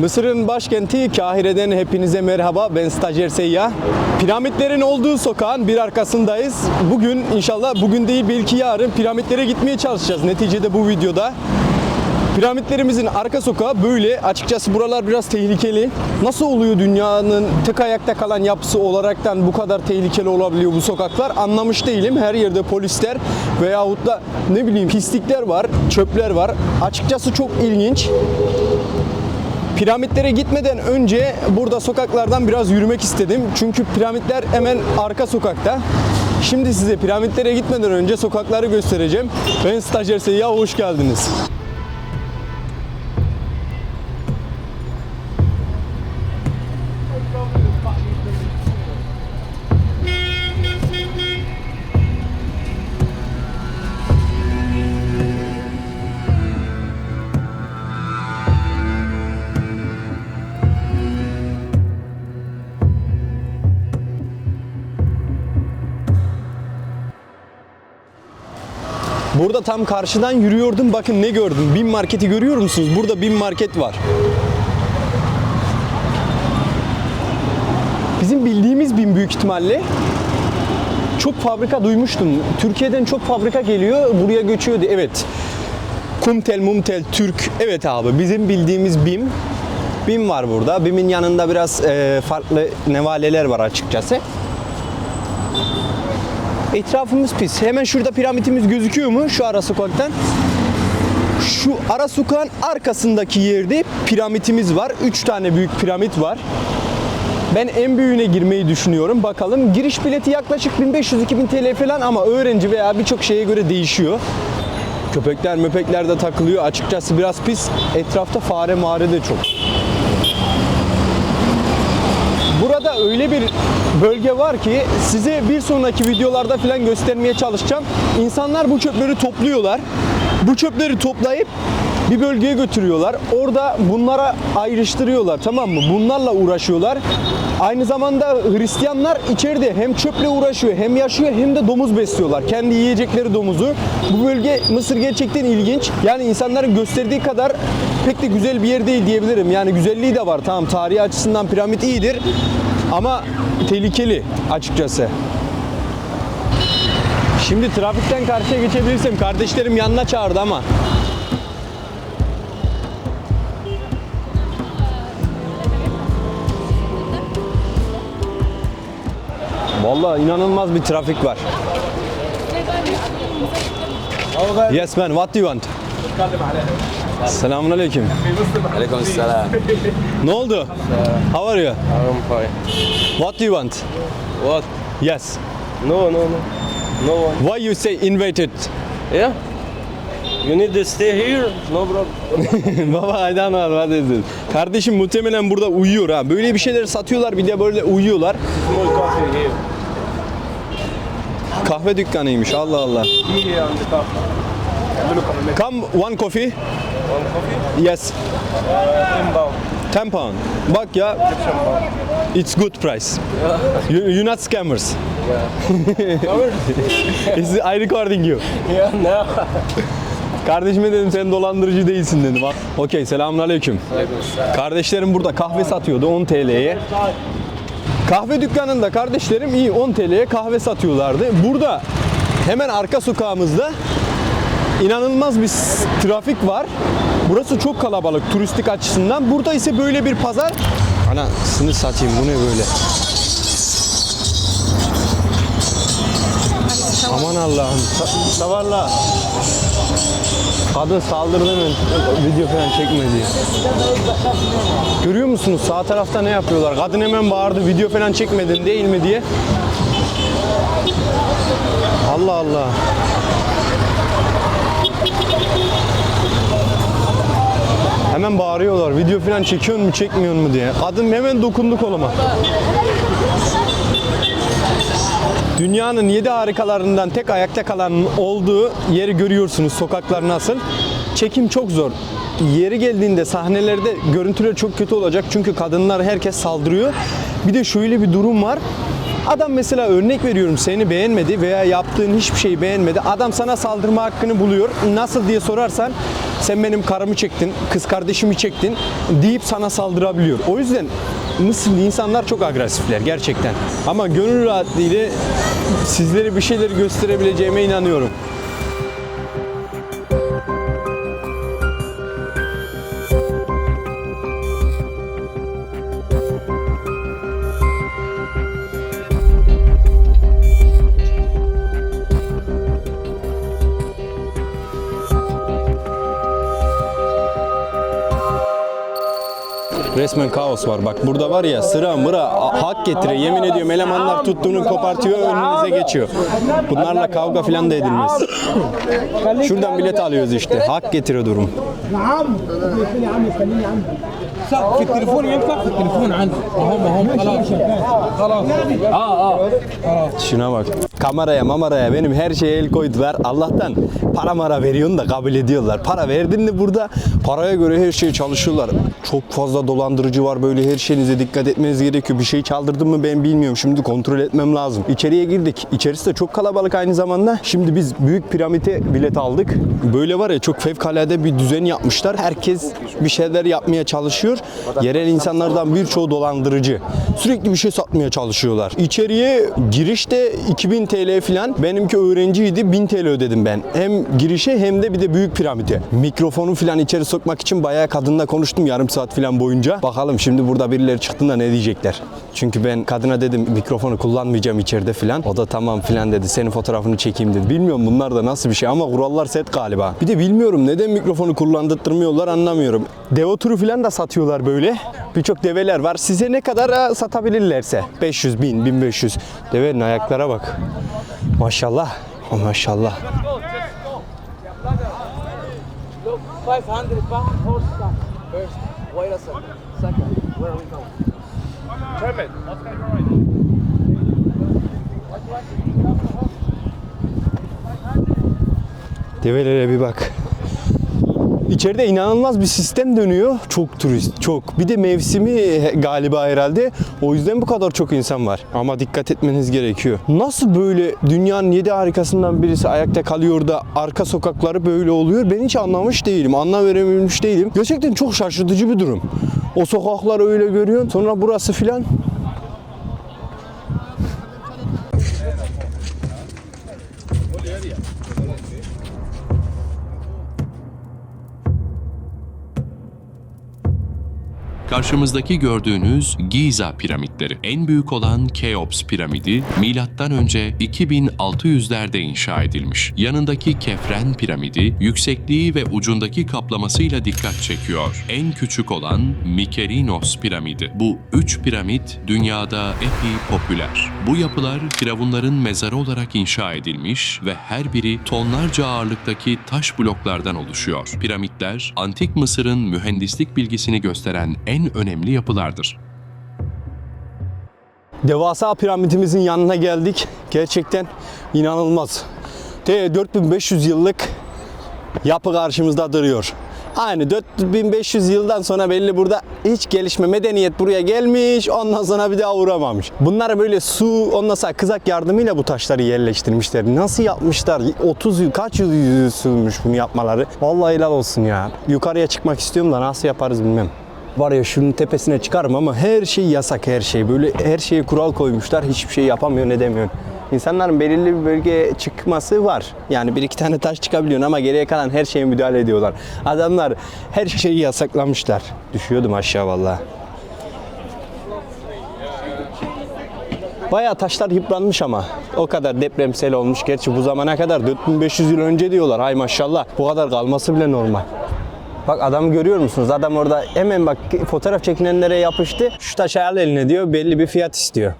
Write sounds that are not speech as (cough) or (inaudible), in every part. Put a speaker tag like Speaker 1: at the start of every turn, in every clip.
Speaker 1: Mısır'ın başkenti Kahire'den hepinize merhaba. Ben stajyer Seyyah. Piramitlerin olduğu sokağın bir arkasındayız. Bugün inşallah bugün değil belki yarın piramitlere gitmeye çalışacağız. Neticede bu videoda. Piramitlerimizin arka sokağı böyle. Açıkçası buralar biraz tehlikeli. Nasıl oluyor dünyanın tek ayakta kalan yapısı olaraktan bu kadar tehlikeli olabiliyor bu sokaklar? Anlamış değilim. Her yerde polisler veyahut da ne bileyim pislikler var, çöpler var. Açıkçası çok ilginç. Piramitlere gitmeden önce burada sokaklardan biraz yürümek istedim. Çünkü piramitler hemen arka sokakta. Şimdi size piramitlere gitmeden önce sokakları göstereceğim. Ben stajyer Seyyah, hoş geldiniz. Burada tam karşıdan yürüyordum. Bakın ne gördüm. Bin marketi görüyor musunuz? Burada bin market var. Bizim bildiğimiz bin büyük ihtimalle. Çok fabrika duymuştum. Türkiye'den çok fabrika geliyor. Buraya göçüyordu. Evet. Kumtel, Mumtel, Türk. Evet abi bizim bildiğimiz BİM. BİM var burada. BİM'in yanında biraz e, farklı nevaleler var açıkçası. Etrafımız pis. Hemen şurada piramitimiz gözüküyor mu? Şu ara sokaktan. Şu ara sokağın arkasındaki yerde piramitimiz var. 3 tane büyük piramit var. Ben en büyüğüne girmeyi düşünüyorum. Bakalım. Giriş bileti yaklaşık 1500-2000 TL falan ama öğrenci veya birçok şeye göre değişiyor. Köpekler möpekler de takılıyor. Açıkçası biraz pis. Etrafta fare mare de çok. Burada öyle bir bölge var ki size bir sonraki videolarda falan göstermeye çalışacağım. İnsanlar bu çöpleri topluyorlar. Bu çöpleri toplayıp bir bölgeye götürüyorlar. Orada bunlara ayrıştırıyorlar tamam mı? Bunlarla uğraşıyorlar. Aynı zamanda Hristiyanlar içeride hem çöple uğraşıyor hem yaşıyor hem de domuz besliyorlar. Kendi yiyecekleri domuzu. Bu bölge Mısır gerçekten ilginç. Yani insanların gösterdiği kadar pek de güzel bir yer değil diyebilirim. Yani güzelliği de var. Tamam tarihi açısından piramit iyidir. Ama tehlikeli açıkçası. Şimdi trafikten karşıya geçebilirsem kardeşlerim yanına çağırdı ama. Vallahi inanılmaz bir trafik var. Yes man, what do you want? Selamun aleyküm.
Speaker 2: Aleyküm selam.
Speaker 1: Ne oldu? How are you?
Speaker 2: I'm fine.
Speaker 1: What do you want?
Speaker 2: What?
Speaker 1: Yes.
Speaker 2: No, no, no. No one.
Speaker 1: Why you say invited?
Speaker 2: Yeah. You need to stay here. No problem. (laughs)
Speaker 1: Baba I don't know what. Kardeşim muhtemelen burada uyuyor ha. Böyle bir şeyler satıyorlar bir de böyle uyuyorlar.
Speaker 2: Small coffee here.
Speaker 1: Kahve dükkanıymış Allah Allah.
Speaker 2: Here on the coffee.
Speaker 1: Come one coffee.
Speaker 2: One coffee?
Speaker 1: Yes. 10
Speaker 2: pound.
Speaker 1: 10 pound. Bak ya. It's good price. You you not scammers. Yeah. (laughs) Is I recording you?
Speaker 2: Yeah, no.
Speaker 1: Kardeşime dedim sen dolandırıcı değilsin dedim. Okey
Speaker 2: selamun aleyküm.
Speaker 1: Kardeşlerim burada kahve satıyordu 10 TL'ye. Kahve dükkanında kardeşlerim iyi 10 TL'ye kahve satıyorlardı. Burada hemen arka sokağımızda inanılmaz bir trafik var. Burası çok kalabalık turistik açısından. Burada ise böyle bir pazar. Ana sınır satayım bu ne böyle? Aman Allah'ım. Sa- Savarla. Kadın saldırdı hemen video falan çekme diye. Görüyor musunuz sağ tarafta ne yapıyorlar? Kadın hemen bağırdı video falan çekmedin değil mi diye. Allah Allah. Hemen bağırıyorlar. Video falan çekiyor mu çekmiyor mu diye. Kadın hemen dokundu koluma. Dünyanın yedi harikalarından tek ayakta kalan olduğu yeri görüyorsunuz. Sokaklar nasıl? Çekim çok zor. Yeri geldiğinde sahnelerde görüntüler çok kötü olacak. Çünkü kadınlar herkes saldırıyor. Bir de şöyle bir durum var. Adam mesela örnek veriyorum seni beğenmedi veya yaptığın hiçbir şeyi beğenmedi. Adam sana saldırma hakkını buluyor. Nasıl diye sorarsan sen benim karımı çektin, kız kardeşimi çektin deyip sana saldırabiliyor. O yüzden Mısırlı insanlar çok agresifler gerçekten. Ama gönül rahatlığıyla sizlere bir şeyleri gösterebileceğime inanıyorum. Resmen kaos var. Bak burada var ya sıra mıra a- hak getire. Yemin ediyorum elemanlar tuttuğunu kopartıyor önünüze geçiyor. Bunlarla kavga falan da edilmez. Şuradan bilet alıyoruz işte. Hak getire durum.
Speaker 3: نعم يا عم خليني يا عم صح في التليفون ينفع في التليفون عندي هم هم خلاص خلاص اه اه
Speaker 1: Şuna bak. Kameraya mamaraya benim her şeye el koydular. Allah'tan para mara veriyorsun da kabul ediyorlar. Para verdin de burada paraya göre her şey çalışıyorlar. Çok fazla dolandırıcı var böyle her şeyinize dikkat etmeniz gerekiyor. Bir şey çaldırdım mı ben bilmiyorum. Şimdi kontrol etmem lazım. İçeriye girdik. İçerisi de çok kalabalık aynı zamanda. Şimdi biz büyük piramite bilet aldık. Böyle var ya çok fevkalade bir düzen yapmışlar. Herkes bir şeyler yapmaya çalışıyor. Yerel insanlardan birçoğu dolandırıcı. Sürekli bir şey satmaya çalışıyorlar. İçeriye girişte 2000 TL falan. Benimki öğrenciydi 1000 TL ödedim ben. Hem girişe hem de bir de büyük piramide. Mikrofonu falan içeri sokmak için bayağı kadınla konuştum yarım saat falan boyunca. Bakalım şimdi burada birileri çıktığında ne diyecekler. Çünkü ben kadına dedim mikrofonu kullanmayacağım içeride falan. O da tamam falan dedi. Senin fotoğrafını çekeyim dedi. Bilmiyorum bunlar da nasıl bir şey ama kurallar set galiba. Bir de bilmiyorum neden mikrofonu kullandırtmıyorlar anlamıyorum. Deve turu falan da satıyorlar böyle. Birçok develer var. Size ne kadar e, satabilirlerse. 500, 1000, 1500. Devenin ayaklara bak. Maşallah. Oh, maşallah.
Speaker 3: 500 pound horse first wait a second second where are we going
Speaker 1: Develere bir bak. İçeride inanılmaz bir sistem dönüyor. Çok turist, çok. Bir de mevsimi galiba herhalde. O yüzden bu kadar çok insan var. Ama dikkat etmeniz gerekiyor. Nasıl böyle dünyanın yedi harikasından birisi ayakta kalıyor da arka sokakları böyle oluyor? Ben hiç anlamış değilim. Anlam verebilmiş değilim. Gerçekten çok şaşırtıcı bir durum. O sokakları öyle görüyorsun. Sonra burası filan.
Speaker 4: Karşımızdaki gördüğünüz Giza piramitleri. En büyük olan Keops piramidi milattan önce 2600'lerde inşa edilmiş. Yanındaki Kefren piramidi yüksekliği ve ucundaki kaplamasıyla dikkat çekiyor. En küçük olan Mykerinos piramidi. Bu üç piramit dünyada epey popüler. Bu yapılar firavunların mezarı olarak inşa edilmiş ve her biri tonlarca ağırlıktaki taş bloklardan oluşuyor. Piramitler, Antik Mısır'ın mühendislik bilgisini gösteren en önemli yapılardır.
Speaker 1: Devasa piramidimizin yanına geldik. Gerçekten inanılmaz. T 4500 yıllık yapı karşımızda duruyor. Aynı 4500 yıldan sonra belli burada hiç gelişme medeniyet buraya gelmiş ondan sonra bir daha uğramamış. Bunlar böyle su ondan sonra kızak yardımıyla bu taşları yerleştirmişler. Nasıl yapmışlar? 30 yıl kaç yıl sürmüş bunu yapmaları. Vallahi helal olsun ya. Yukarıya çıkmak istiyorum da nasıl yaparız bilmem. Var ya şunun tepesine çıkarım ama her şey yasak her şey. Böyle her şeye kural koymuşlar. Hiçbir şey yapamıyor ne demiyor. İnsanların belirli bir bölgeye çıkması var. Yani bir iki tane taş çıkabiliyorsun ama geriye kalan her şeye müdahale ediyorlar. Adamlar her şeyi yasaklamışlar. Düşüyordum aşağı vallahi. Bayağı taşlar yıpranmış ama. O kadar depremsel olmuş. Gerçi bu zamana kadar 4500 yıl önce diyorlar. Ay maşallah. Bu kadar kalması bile normal. Bak adamı görüyor musunuz? Adam orada hemen bak fotoğraf çekinenlere yapıştı. Şu taşı al eline diyor. Belli bir fiyat istiyor.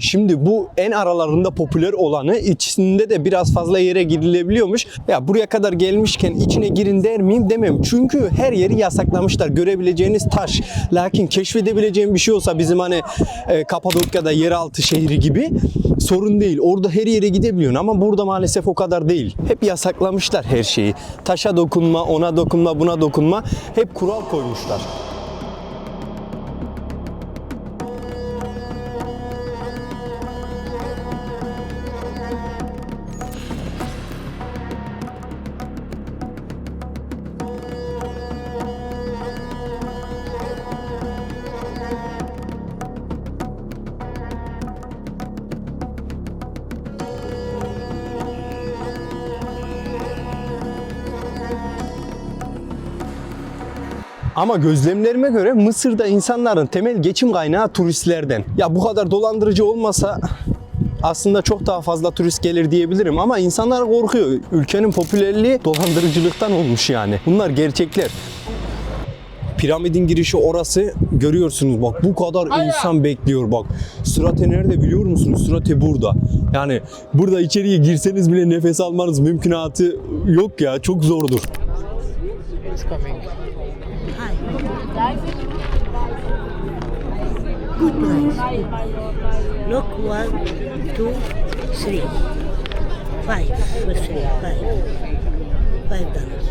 Speaker 1: Şimdi bu en aralarında popüler olanı içinde de biraz fazla yere girilebiliyormuş. Ya buraya kadar gelmişken içine girin der miyim demem. Çünkü her yeri yasaklamışlar. Görebileceğiniz taş. Lakin keşfedebileceğim bir şey olsa bizim hani e, Kapadokya'da yeraltı şehri gibi sorun değil. Orada her yere gidebiliyorsun ama burada maalesef o kadar değil. Hep yasaklamışlar her şeyi. Taşa dokunma, ona dokunma, buna dokunma. Hep kural koymuşlar. Ama gözlemlerime göre Mısır'da insanların temel geçim kaynağı turistlerden. Ya bu kadar dolandırıcı olmasa aslında çok daha fazla turist gelir diyebilirim ama insanlar korkuyor. Ülkenin popülerliği dolandırıcılıktan olmuş yani. Bunlar gerçekler. Piramidin girişi orası görüyorsunuz bak bu kadar insan bekliyor bak. Sırate nerede biliyor musunuz? Sırate burada. Yani burada içeriye girseniz bile nefes almanız mümkünatı yok ya çok zordur.
Speaker 5: Good place. Look, one, two, three. Five for three. Five. Five dollars.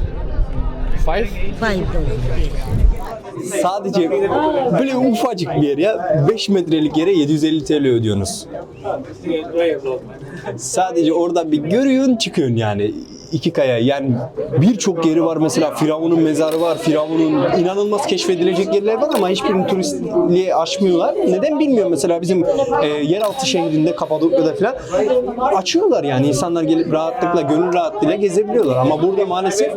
Speaker 3: Five?
Speaker 5: Five dollars, yes.
Speaker 1: Sadece böyle ufacık bir yer ya 5 metrelik yere 750 TL ödüyorsunuz. Sadece orada bir görüyorsun çıkıyorsun yani iki kaya yani birçok yeri var mesela Firavun'un mezarı var Firavun'un inanılmaz keşfedilecek yerler var ama hiçbirini turistliğe aşmıyorlar. Neden bilmiyorum mesela bizim e, yeraltı şehrinde Kapadokya'da falan açıyorlar yani insanlar gelip rahatlıkla gönül rahatlığıyla gezebiliyorlar ama burada maalesef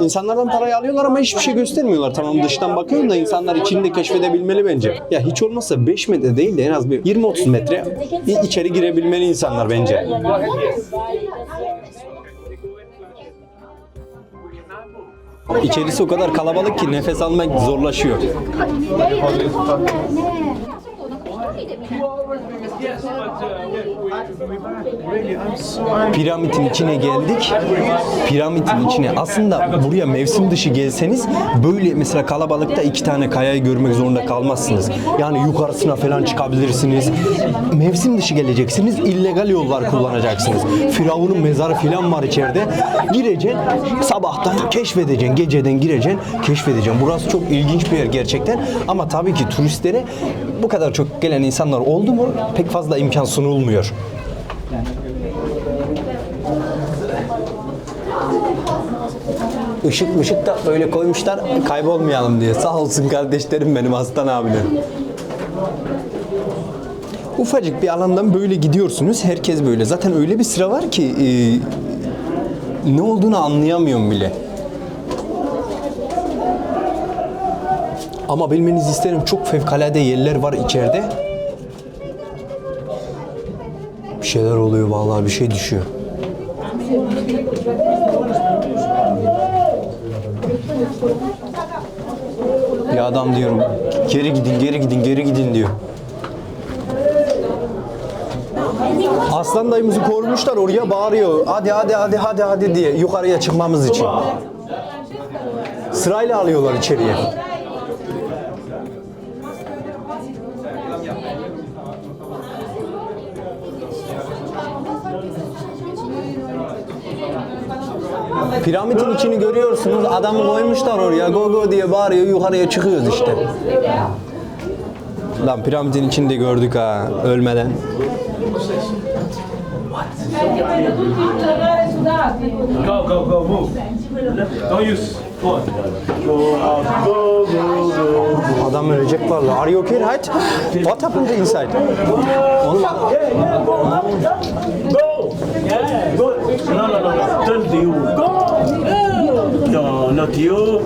Speaker 1: İnsanlardan parayı alıyorlar ama hiçbir şey göstermiyorlar. Tamam dıştan bakıyorum da insanlar içini de keşfedebilmeli bence. Ya hiç olmazsa 5 metre değil de en az bir 20-30 metre içeri girebilmeli insanlar bence. İçerisi o kadar kalabalık ki nefes almak zorlaşıyor. Piramidin içine geldik. Piramidin içine. Aslında buraya mevsim dışı gelseniz böyle mesela kalabalıkta iki tane kayayı görmek zorunda kalmazsınız. Yani yukarısına falan çıkabilirsiniz. Mevsim dışı geleceksiniz. illegal yollar kullanacaksınız. Firavun'un mezarı falan var içeride. Gireceksin. Sabahtan keşfedeceksin. Geceden gireceksin. Keşfedeceksin. Burası çok ilginç bir yer gerçekten. Ama tabii ki turistlere bu kadar çok gelen insanlar oldu mu pek fazla imkan sunulmuyor. Işık mışık da böyle koymuşlar kaybolmayalım diye. Sağ olsun kardeşlerim benim Aslan abilerim. Ufacık bir alandan böyle gidiyorsunuz. Herkes böyle. Zaten öyle bir sıra var ki e, ne olduğunu anlayamıyorum bile. Ama bilmenizi isterim çok fevkalade yerler var içeride. Şeyler oluyor vallahi bir şey düşüyor. Bir adam diyorum geri gidin geri gidin geri gidin diyor. Aslan dayımızı korumuşlar oraya bağırıyor. Hadi hadi hadi hadi hadi diye yukarıya çıkmamız için. Sırayla alıyorlar içeriye. Piramidin içini görüyorsunuz. Adamı koymuşlar oraya. Go go diye bağırıyor. Yukarıya çıkıyoruz işte. Lan piramidin içini de gördük ha. Ölmeden.
Speaker 6: Go, go, go, move. Don't use.
Speaker 1: Adam ölecek vallahi. Are you okay right? What happened inside? Oğlum
Speaker 6: Go! Go! No, no, no, no. Turn to you. Go! No, not you.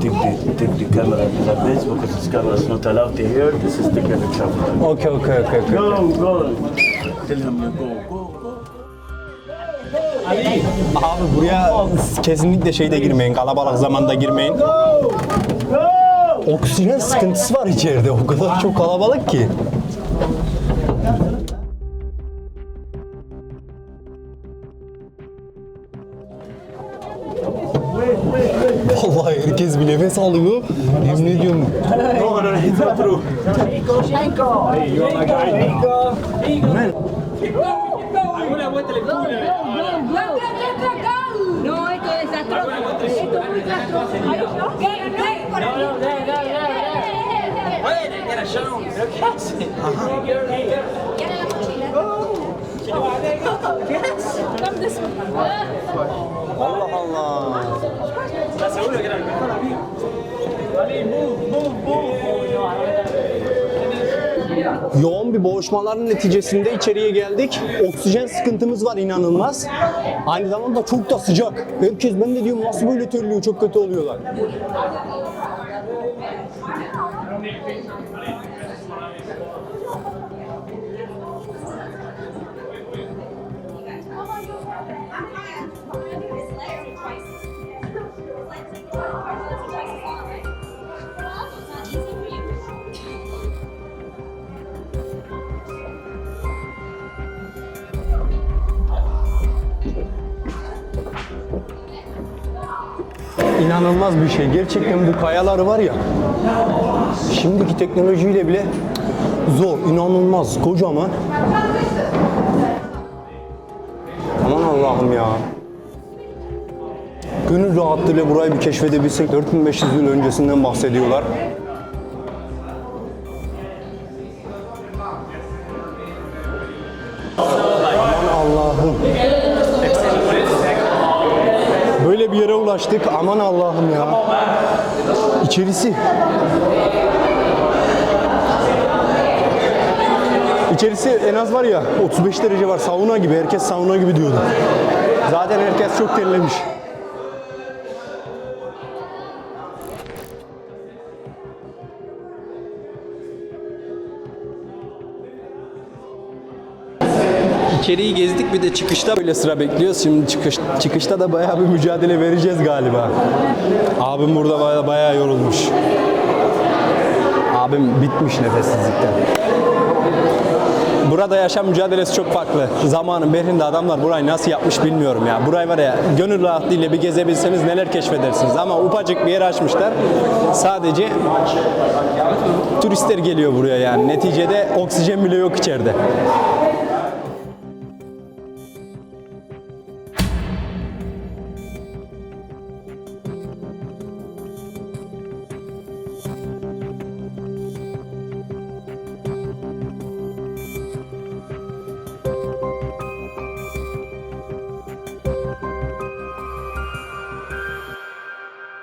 Speaker 6: Take the, take the camera like this because this camera is not allowed to hear. This is the camera travel.
Speaker 1: okay okay okay. okay.
Speaker 6: Go, go. Tell him you go, go.
Speaker 1: Abi buraya kesinlikle şeyde girmeyin. Kalabalık zamanda girmeyin. Oksijen sıkıntısı var içeride. O kadar çok kalabalık ki.
Speaker 7: ¿Qué? ¿Qué?
Speaker 1: Allah Allah. yoğun bir boğuşmaların neticesinde içeriye geldik. Oksijen sıkıntımız var inanılmaz. Aynı zamanda çok da sıcak. Herkes ben de diyorum nasıl böyle terliyor çok kötü oluyorlar. İnanılmaz bir şey. Gerçekten bu kayaları var ya. Şimdiki teknolojiyle bile zor, inanılmaz, kocaman. Aman Allah'ım ya. Gönül rahatlığıyla burayı bir keşfedebilsek 4500 yıl öncesinden bahsediyorlar. Aman Allah'ım. Böyle bir yere ulaştık. Aman Allah'ım ya. İçerisi. İçerisi en az var ya 35 derece var. Sauna gibi. Herkes sauna gibi diyordu. Zaten herkes çok terlemiş. İçeriği gezdik bir de çıkışta böyle sıra bekliyoruz. Şimdi çıkış, çıkışta da bayağı bir mücadele vereceğiz galiba. Abim burada bayağı, bayağı yorulmuş. Abim bitmiş nefessizlikten. Burada yaşam mücadelesi çok farklı. Zamanın berinde adamlar burayı nasıl yapmış bilmiyorum ya. Burayı var ya gönül rahatlığıyla bir gezebilseniz neler keşfedersiniz. Ama ufacık bir yer açmışlar. Sadece turistler geliyor buraya yani. Neticede oksijen bile yok içeride.